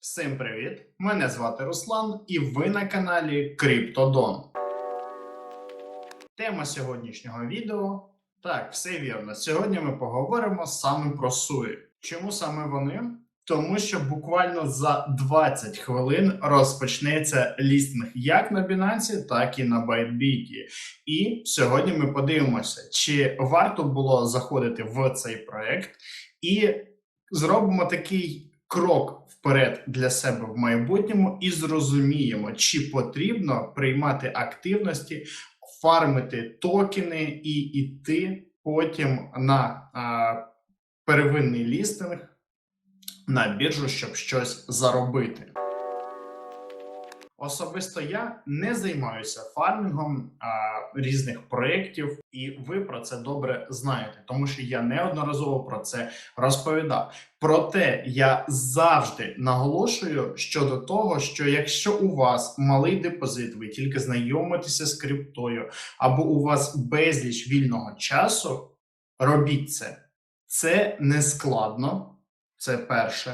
Всім привіт! Мене звати Руслан, і ви на каналі Криптодон. Тема сьогоднішнього відео. Так, все вірно. Сьогодні ми поговоримо саме про суї. Чому саме вони? Тому що буквально за 20 хвилин розпочнеться лістинг як на Binance, так і на Bytebit. І сьогодні ми подивимося, чи варто було заходити в цей проект, і зробимо такий крок вперед для себе в майбутньому і зрозуміємо, чи потрібно приймати активності, фармити токени і йти потім на а, первинний лістинг на біржу, щоб щось заробити. Особисто я не займаюся фармінгом а, різних проєктів, і ви про це добре знаєте, тому що я неодноразово про це розповідав. Проте я завжди наголошую щодо того, що якщо у вас малий депозит, ви тільки знайомитеся з криптою, або у вас безліч вільного часу, робіть це. Це не складно. Це перше.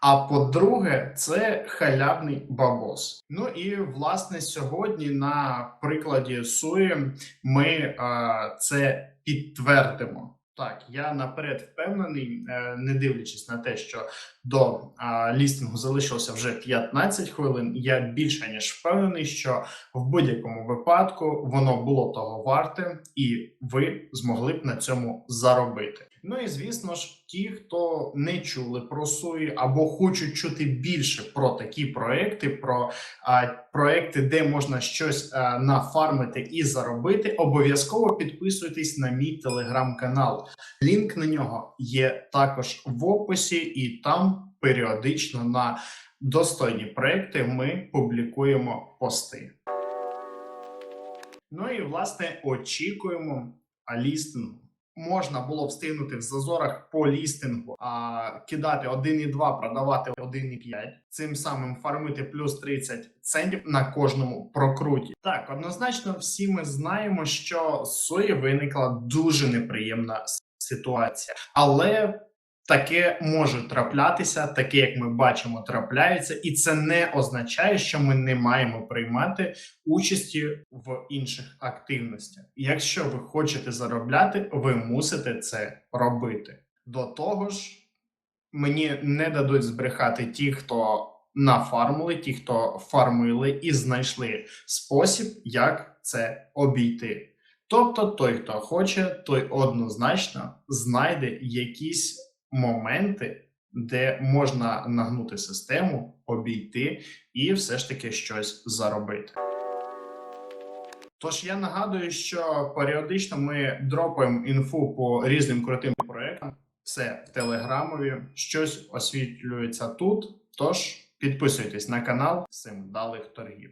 А по-друге, це халявний бабос. Ну і власне сьогодні на прикладі Суї ми е, це підтвердимо. Так, я наперед впевнений, е, не дивлячись на те, що до е, лістингу залишилося вже 15 хвилин. Я більше ніж впевнений, що в будь-якому випадку воно було того варте, і ви змогли б на цьому заробити. Ну і звісно ж, ті, хто не чули про суї або хочуть чути більше про такі проекти, про а, проекти, де можна щось а, нафармити і заробити, обов'язково підписуйтесь на мій телеграм-канал. Лінк на нього є також в описі, і там періодично на достойні проекти ми публікуємо пости. Ну і власне очікуємо лістингу. Можна було встигнути в зазорах по лістингу, а кидати 1,2, продавати 1,5, цим самим фармити плюс 30 центів на кожному прокруті. Так, однозначно, всі ми знаємо, що сої виникла дуже неприємна ситуація, але таке може траплятися, таке, як ми бачимо, трапляється, і це не означає, що ми не маємо приймати участі в інших активностях. Якщо ви хочете заробляти, ви мусите це робити. До того ж, мені не дадуть збрехати ті, хто нафармили, ті, хто фармили і знайшли спосіб, як це обійти. Тобто, той, хто хоче, той однозначно знайде якісь моменти, де можна нагнути систему, обійти і все ж таки щось заробити. Тож я нагадую, що періодично ми дропаємо інфу по різним крутим проектам. Все в телеграмові, щось освітлюється тут. Тож підписуйтесь на канал. Всім вдалих торгів.